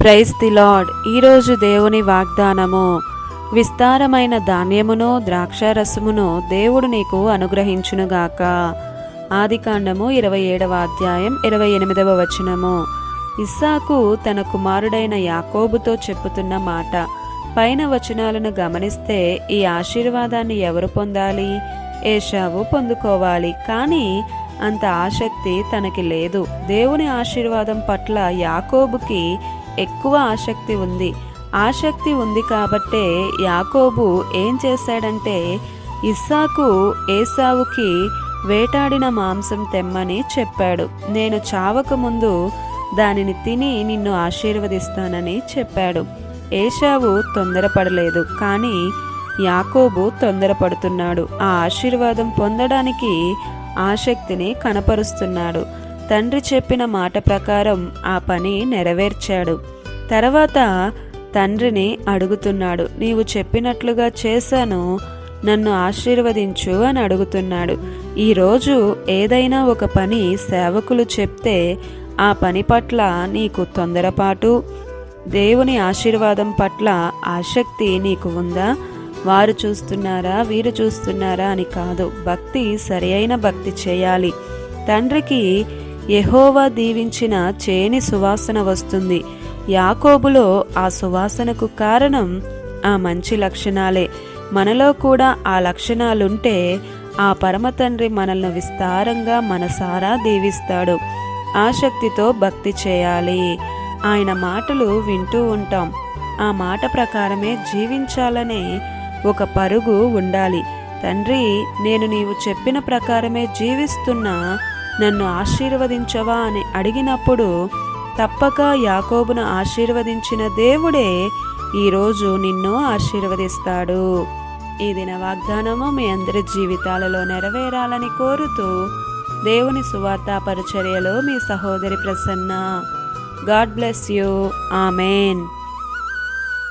Praise the lord. ఈరోజు దేవుని వాగ్దానము. విస్తారమైన ధాన్యమును ద్రాక్షారసమును దేవుడు నీకు అనుగ్రహించునుగాక. ఆదికాండము ఇరవై ఏడవ అధ్యాయం ఇరవై ఎనిమిదవ వచనము. ఇస్సాకు తన కుమారుడైన యాకోబుతో చెప్పుతున్న మాట. పైన వచనాలను గమనిస్తే ఈ ఆశీర్వాదాన్ని ఎవరు పొందాలి? ఏషావు పొందుకోవాలి. కానీ అంత ఆసక్తి తనకి లేదు. దేవుని ఆశీర్వాదం పట్ల యాకోబుకి ఎక్కువ ఆసక్తి ఉంది. ఆసక్తి ఉంది కాబట్టే యాకోబు ఏం చేశాడంటే ఇస్సాకు ఏసావుకి వేటాడిన మాంసం తెమ్మని చెప్పాడు. నేను చావక ముందు దానిని తిని నిన్ను ఆశీర్వదిస్తానని చెప్పాడు. ఏషావు తొందరపడలేదు కానీ యాకోబు తొందరపడుతున్నాడు. ఆ ఆశీర్వాదం పొందడానికి ఆసక్తిని కనపరుస్తున్నాడు. తండ్రి చెప్పిన మాట ప్రకారం ఆ పని నెరవేర్చాడు. తర్వాత తండ్రిని అడుగుతున్నాడు. నీవు చెప్పినట్లుగా చేశాను నన్ను ఆశీర్వదించు అని అడుగుతున్నాడు. ఈరోజు ఏదైనా ఒక పని సేవకులు చెప్తే ఆ పని పట్ల నీకు తొందరపాటు దేవుని ఆశీర్వాదం పట్ల ఆసక్తి నీకు ఉందా? వారు చూస్తున్నారా వీరు చూస్తున్నారా అని కాదు. భక్తి సరియైన భక్తి చేయాలి. తండ్రికి యహోవా దీవించిన చేని సువాసన వస్తుంది. యాకోబులో ఆ సువాసనకు కారణం ఆ మంచి లక్షణాలే. మనలో కూడా ఆ లక్షణాలుంటే ఆ పరమతండ్రి మనల్ని విస్తారంగా మనసారా దీవిస్తాడు. ఆసక్తితో భక్తి చేయాలి. ఆయన మాటలు వింటూ ఉంటాం. ఆ మాట ప్రకారమే జీవించాలనే ఒక పరుగు ఉండాలి. తండ్రి నేను నీవు చెప్పిన ప్రకారమే జీవిస్తున్నా నన్ను ఆశీర్వదించవా అని అడిగినప్పుడు తప్పక యాకోబును ఆశీర్వదించిన దేవుడే ఈరోజు నిన్ను ఆశీర్వదిస్తాడు. ఈ దిన వాగ్దానము మీ అందరి జీవితాలలో నెరవేరాలని కోరుతూ దేవుని సువార్త పరిచర్యలో మీ సహోదరి Prasanna. God bless you. Amen.